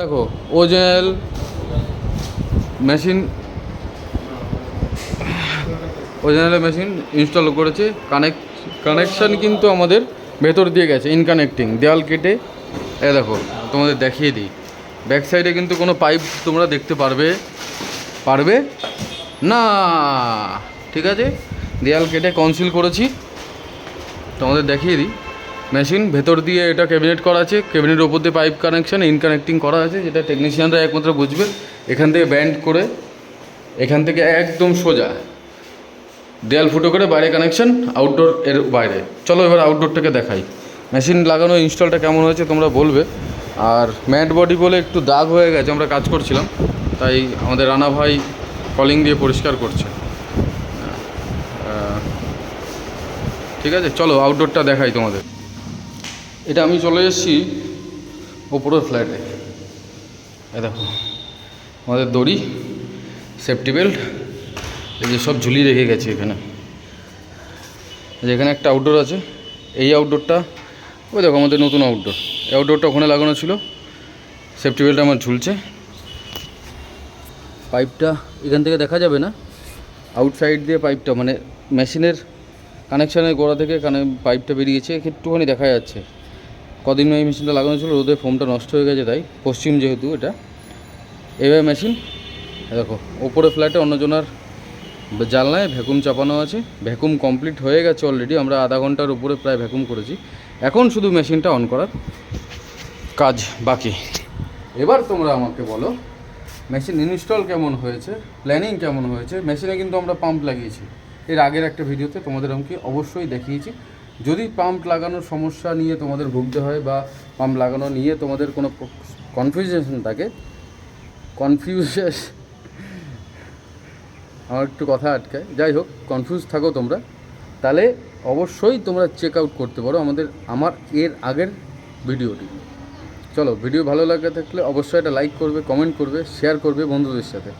দেখো, ওজেল, মেশিন ওজেনাল মেশিন ইনস্টল করেছে। কানেক্ট কানেকশান কিন্তু আমাদের ভেতর দিয়ে গেছে ইনকানেক্টিং দেওয়াল কেটে এ দেখো, তোমাদের দেখিয়ে দিই। ব্যাক সাইডে কিন্তু কোনো পাইপ তোমরা দেখতে পারবে পারবে? না, ঠিক আছে? দেয়াল কেটে কনসিল করেছি। তোমাদের দেখিয়ে দিই। মেশিন, ভেতর দিয়ে এটা ক্যাবিনেট করা আছে, ক্যাবিনেটের ওপর দিয়ে পাইপ কানেকশন, ইন কানেক্টিং করা আছে, যেটা টেকনিশিয়ানরা একমাত্র বুঝবে। এখান থেকে ব্যান্ড করে, এখান থেকে একদম সোজা। দেয়াল ফুটো করে বাইরে কানেকশন আউটডোর এর বাইরে। চলো এবার আউটডোরটাকে দেখাই। মেশিন লাগানো ইনস্টলটা কেমন হয়েছে তোমরা বলবে। আর ম্যাট বডি বলে একটু দাগ হয়ে গেছে, আমরা কাজ করছিলাম। তাই আমাদের রানা ভাই কলিং দিয়ে পরিষ্কার করছে। ঠিক আছে, চলো আউটডোরটা দেখাই তোমাদের। এটা আমি চলে এসেছি ওপরের ফ্ল্যাটে এ। দেখো, আমাদের দড়ি সেফটি বেল্ট এই যে সব ঝুলিয়ে রেখে গেছে এখানে। এখানে একটা আউটডোর আছে, এই আউটডোরটা ওই দেখো আমাদের নতুন আউটডোর এই আউটডোরটা ওখানে লাগানো ছিল সেফটি বেল্ট আমার ঝুলছে। পাইপটা এখান থেকে দেখা যাবে না আউটসাইড দিয়ে পাইপটা মানে মেশিনের কানেকশানের গোড়া থেকে কানে পাইপটা বেরিয়েছে, একটুখানি দেখা যাচ্ছে। কদিন এই মেশিনটা লাগানো ছিল, রোদে ফোমটা নষ্ট হয়ে গেছে তাই, পশ্চিম যেহেতু এটা। এভাবে মেশিন, দেখো, ওপরে ফ্ল্যাটে অন্যজনার জানলায় ভ্যাকুম চাপানো আছে। ভ্যাকুম কমপ্লিট হয়ে গেছে অলরেডি আমরা আধা ঘণ্টার উপরে প্রায় ভ্যাকুম করেছি। এখন শুধু মেশিনটা অন করার কাজ বাকি। এবার তোমরা আমাকে বলো, মেশিন ইনস্টল কেমন হয়েছে প্ল্যানিং কেমন হয়েছে? মেশিনে কিন্তু আমরা পাম্প লাগিয়েছি। এর আগের একটা ভিডিওতে তোমাদের আমাকে অবশ্যই দেখিয়েছি। যদি পাম্প লাগানোর সমস্যা নিয়ে তোমাদের ভুগতে হয় বা পাম্প লাগানো নিয়ে তোমাদের কোনো কনফিউশন থাকে কনফিউশন আমার একটু কথা আটকায়। যাই হোক কনফিউজ থাকো তোমরা। তাহলে অবশ্যই তোমরা চেক আউট করতে পারো আমাদের, আমার এর আগের ভিডিওটি। চলো, ভিডিও ভালো লাগে থাকলে অবশ্যই এটা লাইক করবে কমেন্ট করবে শেয়ার করবে বন্ধুদের সাথে।